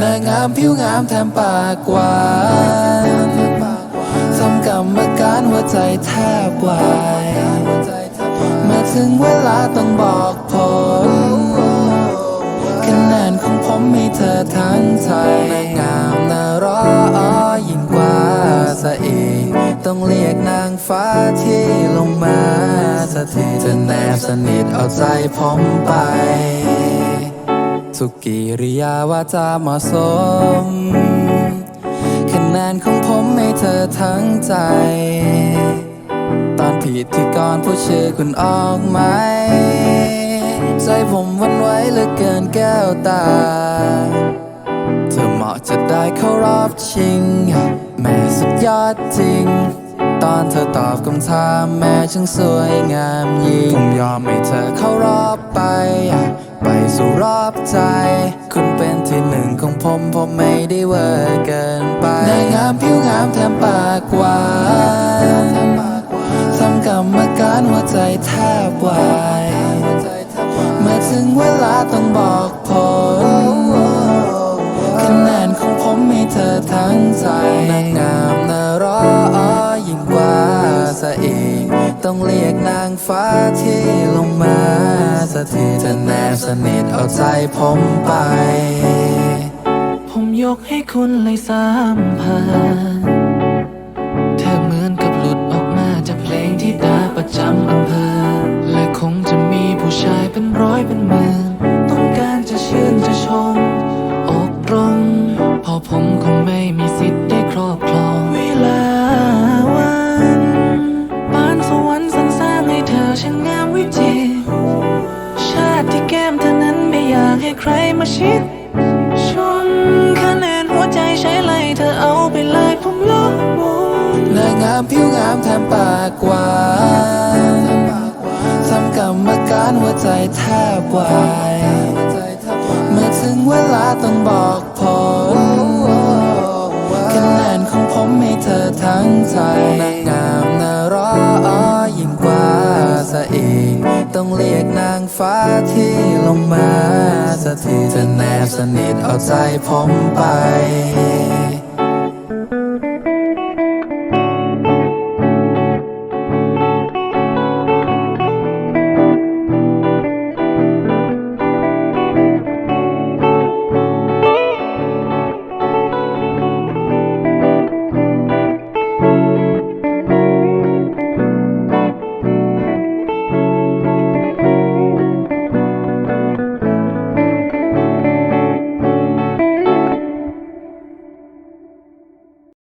ในงามผิวงามแถมปากหวานทำกรรมการหัวใจแทบวายเมื่อถึงเวลาต้องบอกผลคะแนนของผมมีเธอทั้งใจนางงามน่ารอยิ่งกว่าซะอีต้องเรียกนางฟ้าที่ลงมาสักทีจะแนบสนิทเอาใจผมไป ทุกกิริยาวาจาเหมาะสมคะแนนของผมให้เธอทั้งใจ ตอนผิดที่ก่อนผู้ชื่อคุณออกไหม ใจผมวันไหวเหลือเกินแก้วตา เธอเหมาะจะได้เข้ารอบชิง แม่สุดยอดจริงตอนเธอตอบคำถามแม่ช่างสวยงามยิ่งผมยอมให้เธอเข้ารอบไปไป สู่รอบใจ คุณเป็นที่หนึ่งของผม ผมไม่ได้เวอร์เกินไปนางงามผิวงามแถมปากหวานทำกรรมการหัวใจแทบวายเมื่อถึงเวลาต้องบอกผลคะแนนของผมมีเธอทั้งใจนางงามน่ารอ นางฟ้าที่ลงมาสักทีจะแนบสนิทเอาใจผมไป ผมยกให้คุณเลยสามพันเธอเหมือนกับหลุดออกมาจากเพลงที่ดาประจำอำเภอ และคงจะมีผู้ชายเป็นร้อยเป็นหมื่นต้องการจะชื่นจะชมอกตรงพอผมคงไม่มี ใครมาชิด ชนคะแนนหัวใจใช้ไลเธอเอาไปเลยผมลบมดนางงามผิวงามแถมปากหวานทำกรรมการหัวใจแทบวายเมื่อถึงเวลาต้องบอกผลคะแนนของผมให้เธอทั้งใจนางงาม ฟ้าที่ลงมาสถิตจะแนบสนิทเอาใจผมไป